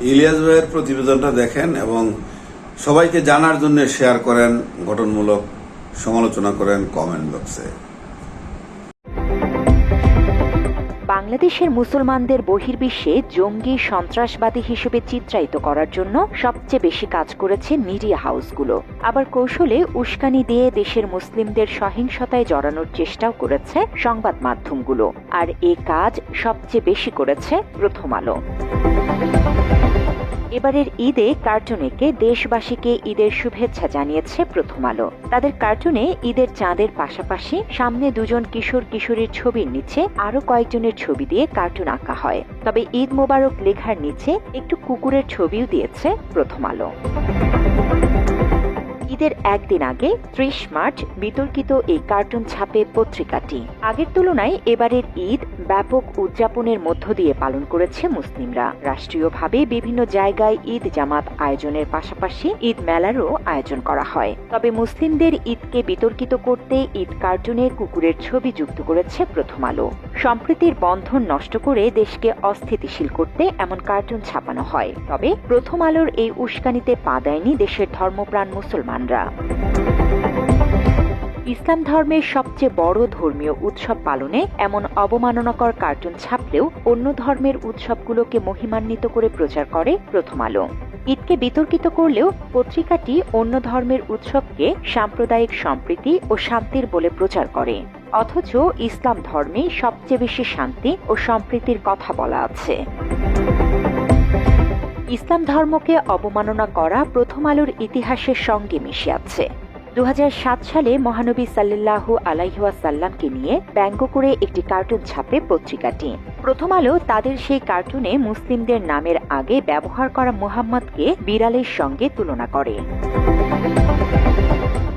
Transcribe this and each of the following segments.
ইলিয়াস ভাইয়ের প্রতিবেদনটা দেখেন এবং সবাইকে জানার জন্য শেয়ার করেন, গঠনমূলক সমালোচনা করেন কমেন্ট বক্সে বাংলাদেশের মুসলমানদের বহির্বিশ্বে জঙ্গি সন্ত্রাসবাদী হিসেবে চিত্রায়িত করার জন্য সবচেয়ে বেশি কাজ করেছে মিডিয়া হাউসগুলো। আবার কৌশলে উস্কানি দিয়ে দেশের মুসলিমদের সহিংসতায় জড়ানোর চেষ্টাও করেছে সংবাদ মাধ্যমগুলো। আর এ কাজ সবচেয়ে বেশি করেছে প্রথম আলো। এবারের ঈদে কার্টুনেকে দেশবাসীকে ঈদের শুভেচ্ছা জানিয়েছে প্রথম আলো। তাদের কার্টুনে ঈদের চাঁদের পাশাপাশি সামনে দুজন কিশোর কিশোরীর ছবির নিচে আরও কয়েকজনের ছবি দিয়ে কার্টুন আঁকা হয়। তবে ঈদ মোবারক লেখার নিচে একটু কুকুরের ছবিও দিয়েছে প্রথম আলো। ঈদের একদিন আগে ত্রিশ মার্চ বিতর্কিত এই কার্টুন ছাপে পত্রিকাটি। আগের তুলনায় এবারের ঈদ ব্যাপক উদযাপনের মধ্য দিয়ে পালন করেছে মুসলিমরা। রাষ্ট্রীয়ভাবে বিভিন্ন জায়গায় ঈদ জামাত আয়োজনের পাশাপাশি ঈদ মেলারও আয়োজন করা হয়। তবে মুসলিমদের ঈদকে বিতর্কিত করতে ঈদ কার্টুনে কুকুরের ছবি যুক্ত করেছে প্রথম আলো। সম্প্রীতির বন্ধন নষ্ট করে দেশকে অস্থিতিশীল করতে এমন কার্টুন ছাপানো হয়। তবে প্রথম আলোর এই উস্কানিতে পা দেয়নি দেশের ধর্মপ্রাণ মুসলমানরা। ইসলাম ধর্মের সবচেয়ে বড় ধর্মীয় উৎসব পালনে এমন অবমাননাকর কার্টুন ছাপলেও অন্য ধর্মের উৎসবগুলোকে মহিমান্বিত করে প্রচার করে প্রথম আলো। ঈদকে বিতর্কিত করলেও পত্রিকাটি অন্য ধর্মের উৎসবকে সাম্প্রদায়িক সম্প্রীতি ও শান্তির বলে প্রচার করে। অথচ ইসলাম ধর্মে সবচেয়ে বেশি শান্তি ও সম্প্রীতির কথা বলা আছে। ইসলাম ধর্মকে অবমাননা করা প্রথম আলোর ইতিহাসের সঙ্গে মিশে আছে। দু হাজার সাত সালে মহানবী সাল্লাল্লাহু আলাইহাসাল্লামকে নিয়ে ব্যঙ্গ করে একটি কার্টুন ছাপে পত্রিকাটি। প্রথম আলো তাদের সেই কার্টুনে মুসলিমদের নামের আগে ব্যবহার করা মুহাম্মদকে বিড়ালের সঙ্গে তুলনা করে।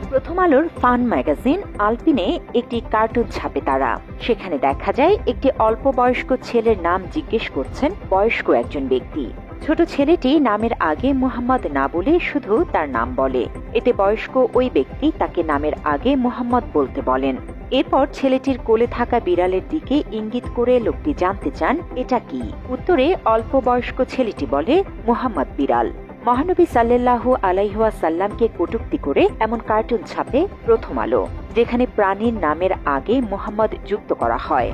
প্রথম আলোর ফান ম্যাগাজিন আলপিনে একটি কার্টুন ছাপে তারা। সেখানে দেখা যায়, একটি অল্প বয়স্ক ছেলের নাম জিজ্ঞেস করছেন বয়স্ক একজন ব্যক্তি। ছোট ছেলেটি নামের আগে মুহাম্মদ না বলে শুধু তার নাম বলে। এতে বয়স্ক ওই ব্যক্তি তাকে নামের আগে মুহাম্মদ বলতে বলেন। এরপর ছেলেটির কোলে থাকা বিড়ালের দিকে ইঙ্গিত করে লোকটি জানতে চান, এটা কি? উত্তরে অল্প বয়স্ক ছেলেটি বলে, মুহাম্মদ বিড়াল। মহানবী সাল্লাল্লাহু আলাইহুয়া সাল্লামকে কটুক্তি করে এমন কার্টুন ছাপে প্রথম আলো, যেখানে প্রাণীর নামের আগে মোহাম্মদ যুক্ত করা হয়।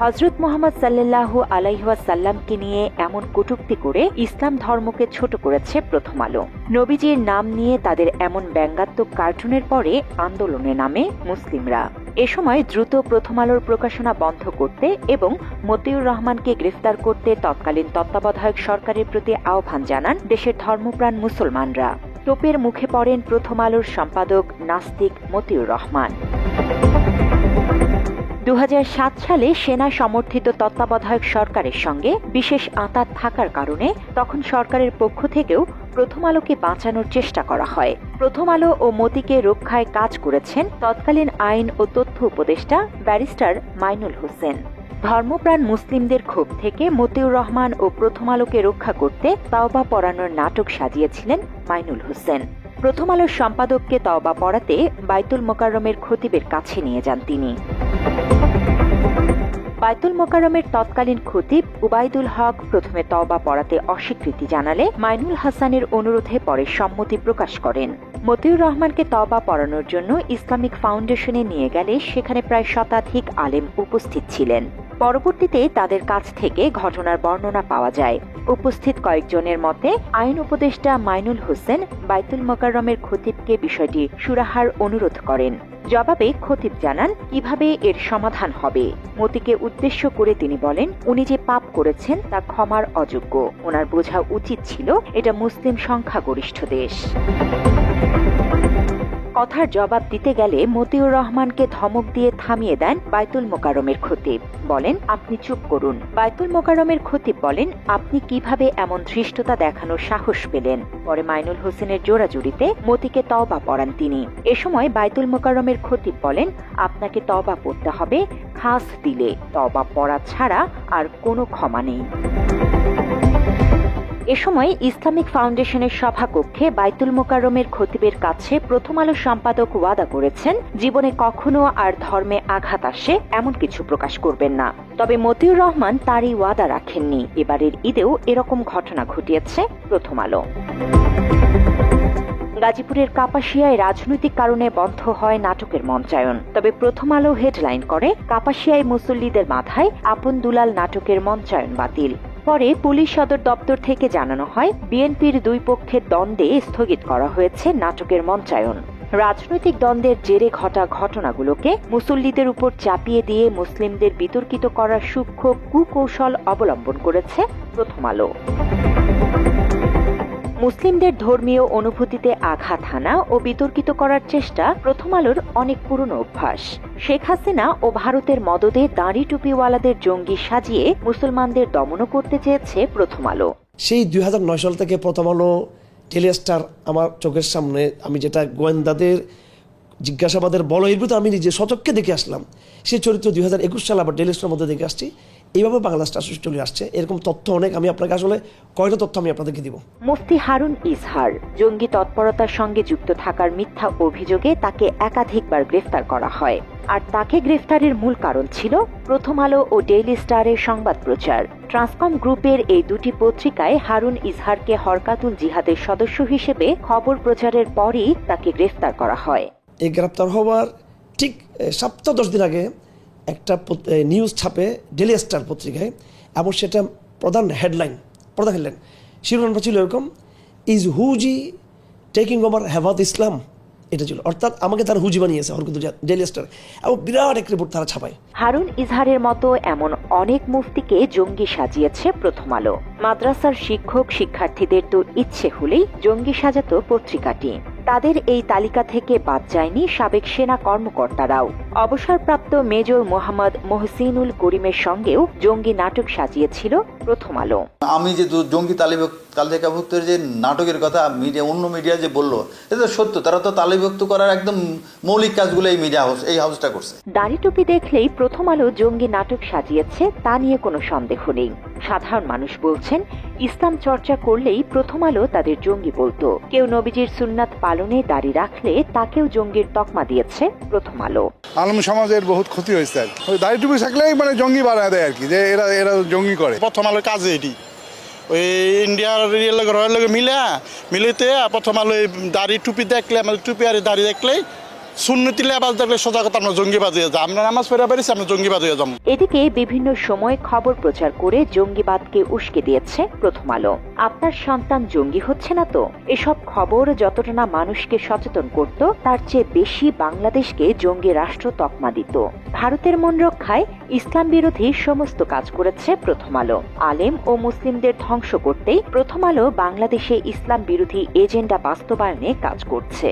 হজরত মোহাম্মদ সাল্লাল্লাহু আলাইহুয়া সাল্লামকে নিয়ে এমন কটুক্তি করে ইসলাম ধর্মকে ছোট করেছে প্রথম আলো। নবীজির নাম নিয়ে তাদের এমন ব্যঙ্গাত্মক কার্টুনের পরে আন্দোলনে নামে মুসলিমরা। এ সময় দ্রুত প্রথম আলোর প্রকাশনা বন্ধ করতে এবং মতিউর রহমানকে গ্রেফতার করতে তৎকালীন তত্ত্বাবধায়ক সরকারের প্রতি আহ্বান জানান দেশের ধর্মপ্রাণ মুসলমানরা। টোপের মুখে পড়েন প্রথম আলোর সম্পাদক নাস্তিক মতিউর রহমান। দু হাজার সাত সালে সেনা সমর্থিত তত্ত্বাবধায়ক সরকারের সঙ্গে বিশেষ আঁতাত থাকার কারণে তখন সরকারের পক্ষ থেকেও প্রথম আলোকে বাঁচানোর চেষ্টা করা হয়। প্রথম আলো ও মতিকে রক্ষায় কাজ করেছেন তৎকালীন আইন ও তথ্য উপদেষ্টা ব্যারিস্টার মাইনুল হোসেন। ধর্মপ্রাণ মুসলিমদের ক্ষোভ থেকে মতিউর রহমান ও প্রথম আলোকে রক্ষা করতে তাওবা পড়ানোর নাটক সাজিয়েছিলেন মাইনুল হোসেন। প্রথম আলোর সম্পাদককে তওবা পড়াতে বাইতুল মোকাররমের খতিবের কাছে নিয়ে যান তিনি। বাইতুল মোকাররমের তৎকালীন খতিব উবাইদুল হক প্রথমে তওবা পড়াতে অস্বীকৃতি জানালে মাইনুল হাসানের অনুরোধে পরে সম্মতি প্রকাশ করেন। মতিউর রহমানকে তওবা পড়ানোর জন্য ইসলামিক ফাউন্ডেশনে নিয়ে গেলে সেখানে প্রায় শতাধিক আলেম উপস্থিত ছিলেন। পরবর্তীতে তাদের কাছ থেকে ঘটনার বর্ণনা পাওয়া যায়। উপস্থিত কয়েকজনের মতে, আইন উপদেষ্টা মাইনুল হোসেন বাইতুল মোকাররমের খতিবকে বিষয়টি সুরাহার অনুরোধ করেন। জবাবে খতিব জানান, কীভাবে এর সমাধান হবে? মতিকে উদ্দেশ্য করে তিনি বলেন, উনি যে পাপ করেছেন তা ক্ষমার অযোগ্য। ওনার বোঝা উচিত ছিল, এটা মুসলিম সংখ্যাগরিষ্ঠ দেশ। কথার জবাব দিতে গেলে মতিউর রহমানকে ধমক দিয়ে থামিয়ে দেন বাইতুল মোকারমের খতিব। বলেন, আপনি চুপ করুন। বাইতুল মোকারমের খতিব বলেন, আপনি কীভাবে এমন ধৃষ্টতা দেখানোর সাহস পেলেন? পরে মাইনুল হোসেনের জোড়াজুড়িতে মতিকে তওবা পড়ান তিনি। এ সময় বাইতুল মোকারমের খতিব বলেন, আপনাকে তওবা পড়তে হবে, খাস দিলে। তওবা পড়া ছাড়া আর কোনো ক্ষমা নেই। এ সময় ইসলামিক ফাউন্ডেশনের সভাকক্ষে বাইতুল মোকাররমের খতিবের কাছে প্রথম আলো সম্পাদক ওয়াদা করেছেন, জীবনে কখনো আর ধর্মে আঘাত আসে এমন কিছু প্রকাশ করবেন না। তবে মতিউর রহমান তারই ওয়াদা রাখেননি। এবারের ঈদেও এরকম ঘটনা ঘটিয়েছে প্রথম আলো। গাজীপুরের কাপাসিয়ায় রাজনৈতিক কারণে বন্ধ হয় নাটকের মঞ্চায়ন। তবে প্রথম আলো হেডলাইন করে কাপাসিয়ায় মুসল্লিদের মাথায় আপন দুলাল নাটকের মঞ্চায়ন বাতিল। পরে পুলিশ সদর দপ্তর থেকে জানানো হয়, বিএনপির দুই পক্ষের দ্বন্দ্বে স্থগিত করা হয়েছে নাটকের মঞ্চায়ন। রাজনৈতিক দ্বন্দ্বের জেরে ঘটা ঘটনাগুলোকে মুসল্লিদের উপর চাপিয়ে দিয়ে মুসলিমদের বিতর্কিত করার সূক্ষ্ম কুকৌশল অবলম্বন করেছে প্রথম আলো। মুসলিমদের ধর্মীয় অনুভূতিতে আঘাত হানা ও বিতর্কিত করার চেষ্টা প্রথম আলোর অনেক পুরনো অভ্যাস। শেখ হাসিনা ও ভারতের মদদে দাঁড়ি টুপিওয়ালাদের জঙ্গি সাজিয়ে মুসলমানদের দমনও করতে চেয়েছে প্রথম আলো। সেই দুই সাল থেকে প্রথম আলো টেলিস্টার আমার চোখের সামনে, আমি যেটা গোয়েন্দাদের জিজ্ঞাসাবাদের বল ভিতরে আমি নিজে সচক্ষে দেখে আসলাম। সেই চরিত্র দুই হাজার একুশ সাল আবার টেলিস্টার মধ্যে দেখে আসছি। এইভাবে বাংলা স্টার চলে আসছে। এরকম তথ্য অনেক আমি আপনাকে আসলে কয়টা তথ্য আমি আপনাদেরকে দিব। মুফতি হারুন ইসহার জঙ্গি তৎপরতার সঙ্গে যুক্ত থাকার মিথ্যা অভিযোগে তাকে একাধিকবার গ্রেফতার করা হয়। আর তাকে গ্রেফতারের মূল কারণ ছিল প্রথম আলো ও ডেইলি স্টারের সংবাদ প্রচার। ট্রান্সকম গ্রুপের এই দুটি পত্রিকায় হারুন ইজহারকে হরকাতুল জিহাদের সদস্য হিসেবে খবর প্রচারের পরই তাকে গ্রেফতার করা হয়। এই গ্রেপ্তার হওয়ার ঠিক সপ্তাহ দশ দিন আগে একটা নিউজ ছাপে ডেলি স্টার পত্রিকায় এবং সেটা প্রধান হেডলাইন প্রধান হেডলাইন শিরোনামটা ছিল এরকম ইজ হুজি টেকিং ওভার হেভাত ইসলাম এটা ছিল। অর্থাৎ আমাকে তারা হুজি বানিয়েছে হরকুত ডেলি স্টার এবং বিরাট এক রিপোর্ট তারা ছাপায়। হারুন ইজহারের মতো এমন অনেক মুফতিকে জঙ্গি সাজিয়েছে প্রথম আলো। মাদ্রাসার শিক্ষক শিক্ষার্থীদের তো ইচ্ছে হলেই জঙ্গি সাজাতো পত্রিকাটি। তাদের এই তালিকা থেকে বাদ যায়নি সাবেক সেনা কর্মকর্তারাও। অবসরপ্রাপ্ত মেজর মোহাম্মদ মহসিনুল করিমের সঙ্গেও জঙ্গি নাটক সাজিয়েছিল প্রথম আলো। আমি যে জঙ্গি তালিবাক তালিকাভুক্তের যে নাটকের কথা মিডিয়া অন্য মিডিয়া যে বলল এটা সত্য। তারা তো তালিভুক্ত করার একদম মৌলিক কাজগুলো এই মিডিয়া হাউস এই হাউসটা করছে। দাড়ি টুপি দেখলেই প্রথম আলো জঙ্গি নাটক সাজিয়েছে তা নিয়ে কোনো সন্দেহ নেই। সাধারণ মানুষ বলছেন ইসলাম চর্চা করলেই প্রথম আলো তাদের জঙ্গি বলতো। কেউ নবীজির সুন্নাত পালনে দাড়ি রাখলে তাকেও জঙ্গির তকমা দিয়েছে প্রথম আলো। আলম সমাজের বহুত ক্ষতি হয়েছে আর ওই দাড়ি টুপি থাকলেই মানে জঙ্গি বানায় দেয় আর কি যে এরা এরা জঙ্গি করে। প্রথম আলোর কাজে এটি। ওই ইন্ডিয়ার ইয়ের লগে রয়ের লগে মিলে মিলিতে প্রথম আলো এই দাড়ি টুপি দেখলে আমাদের টুপি আর দাড়ি দেখলেই এদিকে বিভিন্ন সময় খবর প্রচার করে জঙ্গিবাদকে উস্কে দিয়েছে প্রথম আলো। আপনার সন্তান জঙ্গি হচ্ছে না তো? এসব খবর যতটা না মানুষকে সচেতন করত, তার চেয়ে বেশি বাংলাদেশকে জঙ্গি রাষ্ট্র তকমা দিত। ভারতের মন রক্ষায় ইসলাম বিরোধী সমস্ত কাজ করেছে প্রথম আলো। আলেম ও মুসলিমদের ধ্বংস করতেই প্রথম আলো বাংলাদেশে ইসলাম বিরোধী এজেন্ডা বাস্তবায়নে কাজ করছে।